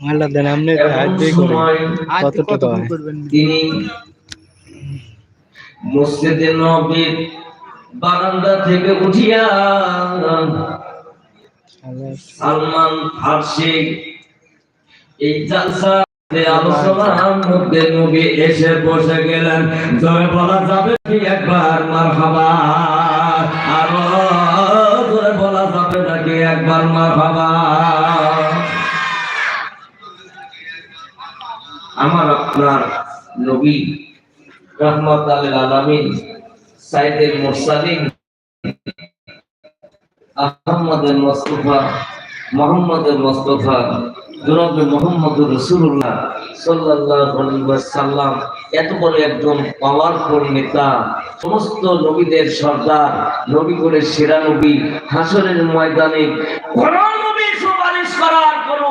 আল্লাহ দেন আপনি হাত দিয়ে করেন কত টাকা তিনি মসজিদে নবীর বারান্দা থেকে উঠিয়া সালমান ফার্সি এই জালসা আলোচনার মধ্যে নবী এসে বসে গেলেন। জয় বলা যাবে কি একবার? মারহাবা। আরও বলা যাবে নাকি একবার মারহাবা? আমার আপনার নবী রহমত আল আলামিন সাইদের মুরসালিন আহমদের মোস্তফা মোহাম্মদের মোস্তফা, জনাবে মোহাম্মদুর রসুল্লাহ আলাইহি এত বড় একজন পাওয়ারফুল নেতা, সমস্ত নবীদের সর্দার, নবী করে সেরা নবী, হাসরের ময়দানে কোন নবী সুপারিশ করার কোন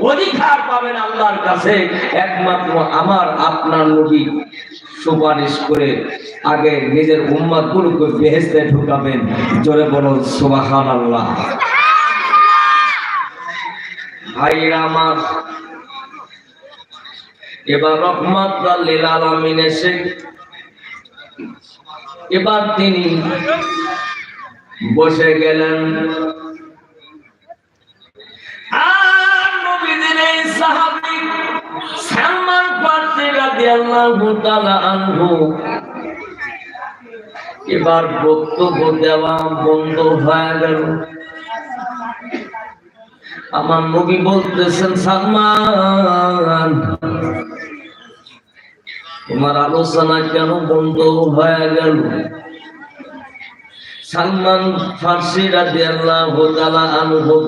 অধিকার পাবেন আল্লাহর কাছে। একমাত্র আমার, আপনার নবী সুপারিশ করে আগে নিজের উম্মাদ গুলোকে বেহেস্তে ঢুকাবেন। জোরে বলুন সুবাহান আল্লাহ এবার তিনি বসে গেলেন আর এবার বক্তব্য দেওয়া বন্ধ হয়ে গেল। আমার নবী বলতেছেন, সালমান, তোমার আলোচনা কেন বন্ধ হয়ে গেল? সালমান ফার্সি রাজি আল্লাহ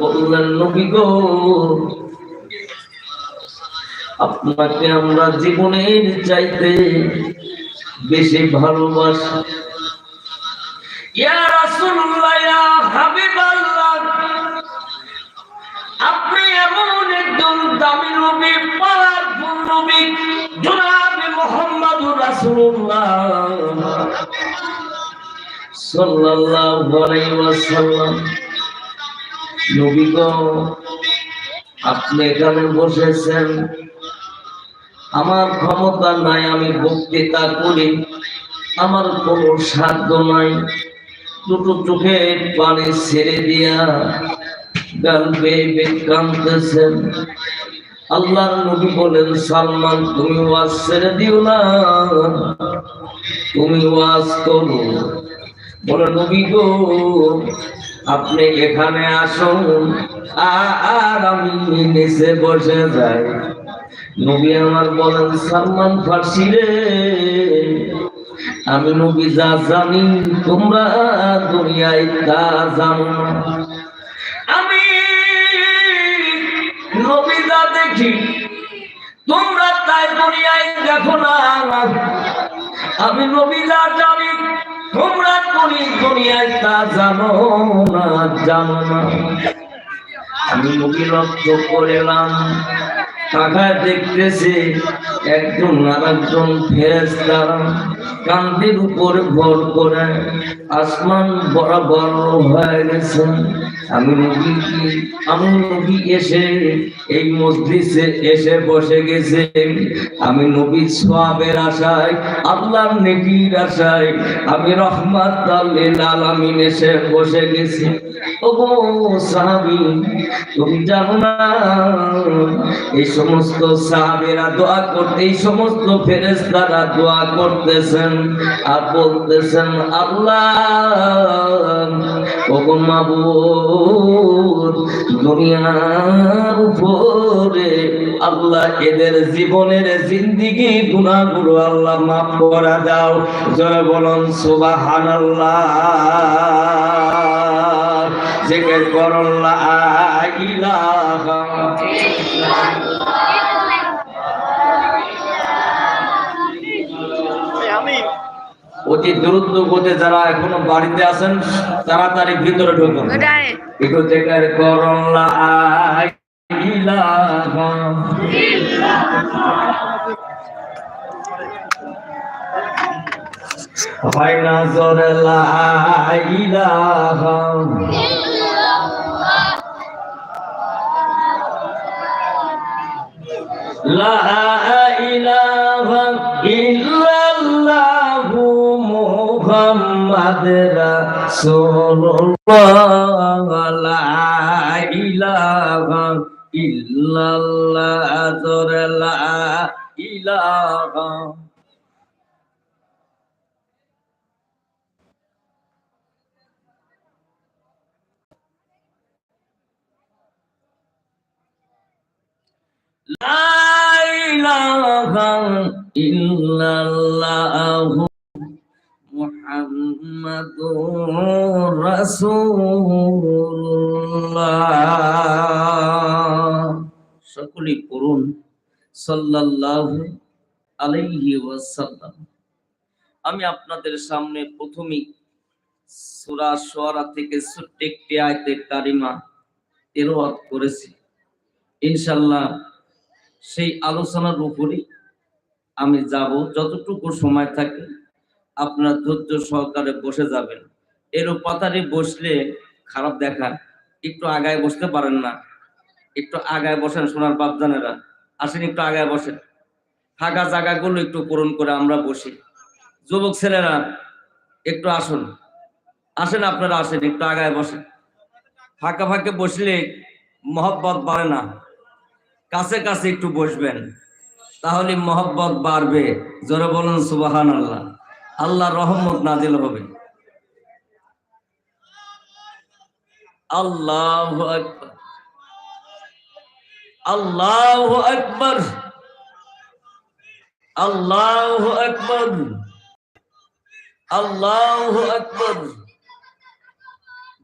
বললেন, নবী গো আপনাকে আমরা জীবনের চাইতে বেশি ভালোবাসি। ইয়া রাসূলুল্লাহ, ইয়া হাবিবাল্লাহ, আপনি এমন একজন দামি নবী পাওয়ারফুল নবী, জনাবে মুহাম্মদুর রাসূলুল্লাহ। সাল্লাল্লাহু আলাইহি ওয়াসাল্লাম, নবী আপনি এখানে বসেছেন। আমার ক্ষমতা নাই, আমি বক্তৃতা করি। আমার কোনো সাধ্য নাই। দুটো চোখে পানি ছেড়ে দিয়া গাল বেয়ে কাঁদতেছেন আল্লাহর নবী বলেন, সালমান, তুমি ওয়াজ ছেড়ে দিও না। তুমি ওয়াজ করো। বলে, নবী গো, আপনি এখানে আসুন। আর আমি নিচে বসে যাই। নবী আমার সালমান ফার্সি রে, আমি নবী যা জানি, তোমরা দুনিয়ায় তা জানো আমি নবী যা দেখি, তোমরা তাই দুনিয়ায় দেখো না। আমি নবী যা জানি, তোমরা কোনি দুনিয়ায় তা জানো না জানো না। আমি নবী লক্ষ্য করলাম তাকায় দেখতেছে একজন একজন ফেরেস্তা কান্তির উপর ভর করে আসমান বরাবর হয়ে গেছে আমি নবী আমি নবী এসে এই মসজিদে এসে বসে গেছে আমি নবী সোয়াবের আশায়, আল্লাহর নেকির আশায় আমি রহমাত আলামিন এসে বসে গেছি। ওগো সাহাবী, তুমি জানো না, এই সমস্ত সাহাবীরা দোয়া করতে, এই সমস্ত ফেরেশতারা দোয়া করতেছেন আর বলতেছেন, আল্লাহ দুনিয়ার উপরে আল্লাহ এদের জীবনের জিন্দিগি, গুনাহগুলো আল্লাহ মাফ করে দাও। জয় বলুন, সুবহানাল্লাহ। জিকির করুন অতি দ্রুত গতি যারা এখনও বাড়িতে আছেন তাড়াতাড়ি ভিতরে ঢুকুন। একটু জিকির করুন লা হয় না জোরে লা ইলাহা ইলাহা ইল্লাল্লাহ জোরে লা ইলাহা লা ইলাহা ইল্লাল্লাহু রাসূলুল্লাহ। সকলেই পড়ুন, সাল্লাল্লাহু আলাইহি ওয়াসাল্লাম। আমি আপনাদের সামনে প্রথমেই সূরা শুআরা থেকে ছোট্ট একটি আয়াতে কারিমা তেলাওয়াত করেছি। ইনশাআল্লাহ সেই আলোচনার উপরে আমি যাব। যতটুকু সময় থাকে আপনারা ধৈর্য সহকারে বসে যাবেন। এর পাতারে বসলে খারাপ দেখায় একটু আগায় বসতে পারেন না। একটু আগায় বসেন সোনার বাপজানেরা। আসেন, একটু আগায় বসেন। ফাঁকা জায়গাগুলো একটু পূরণ করে আমরা বসি। যুবক ছেলেরা, একটু আসুন। আসেন, আপনারা আসেন, একটু আগায় বসেন। ফাঁকা ফাঁকে বসলে মহব্বত বাড়ে না। কাছে কাছে একটু বসবেন। তাহলে মহব্বত বাড়বে। জোরে বলুন সুবাহান আল্লাহ আল্লাহ রহমত নাজিল হবে। আল্লাহ আল্লাহ আকবার। আল্লাহ আকবার। আল্লাহ আকবার।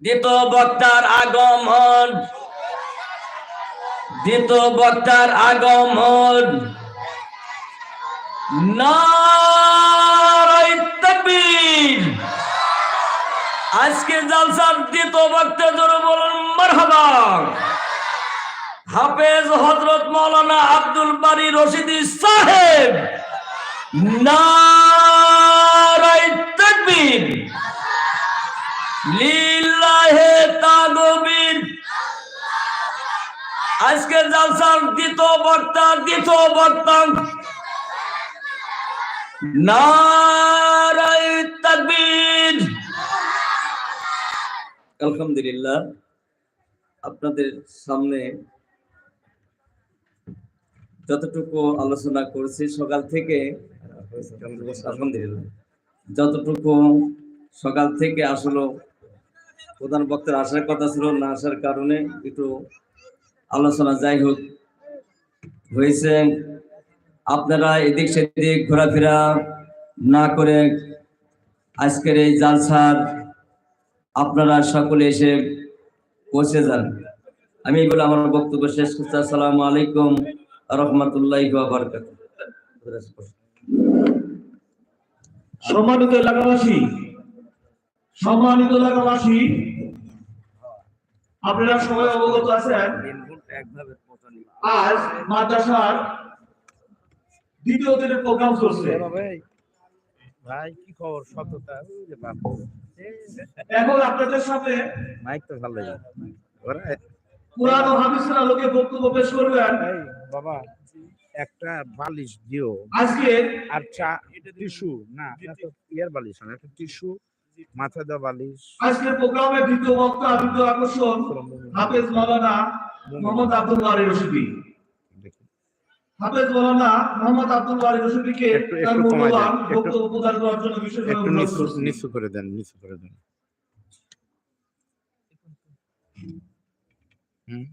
দ্বিতীয় বক্তার আগমন। দ্বিতীয় বক্তার আগমন। নারায় তাকবীর আজকে জালসার দ্বিতীয় বক্তা জোরে বলুন, মারহাবা। হাফেজ হযরত মাওলানা আব্দুল বারী রশিদি সাহেব, নারায় তাকবীর। লিল্লাহে তাকবীর। আজকে জালসার দ্বিতীয় বক্তা দ্বিতীয় বক্তা নারায় আলহামদুলিল্লাহ, আপনাদের সামনে যতটুকু আলোচনা করছি, সকাল থেকে যতটুকু সকাল থেকে আসলো প্রধান বক্তার আসার কথা ছিল, না আসার কারণে একটু আলোচনা যাই হোক হয়েছে। আপনারা এদিক সেদিক ঘোরাফেরা না করে আজকের এই জালসার আপনারা সকলে এসে পৌঁছে যান। আমি বলে আমার বক্তব্য শেষ করছি। আসসালামু আলাইকুম রহমতুল্লাহ সম্মানিত এলাকাবাসী সম্মানিত এলাকাবাসী, আপনারা সবাই অবগত আছেন, আজ মাদ্রাসার দ্বিতীয় দিনের প্রোগ্রাম চলছে। ভাই কি খবর? সততা যে এখন আপনাদের সামনে মাইক তো ওরা। কোরআন ও হাদিসের আলোকে বক্তব্য পেশ করবেন। বাবা একটা বালিশ দিও। আজকে আর চা টিস্যু না ইয়ার বালিশ না একটা টিস্যু মাথা দেওয়া বালিশ। আজকের প্রোগ্রামে দ্বিতীয় বক্তা দ্বিতীয় আকর্ষণ হাফেজ মাওলানা মোহাম্মদ আব্দুল বারী রশিদি। হাফেজ মাওলানা মোহাম্মদ আব্দুল রশিদিকে একটু- তার মূল্যবান বক্তব্য প্রদান করার জন্য বিশেষভাবে অনুরোধ করছি। নিচু করে দেন নিচু করে দেন হুম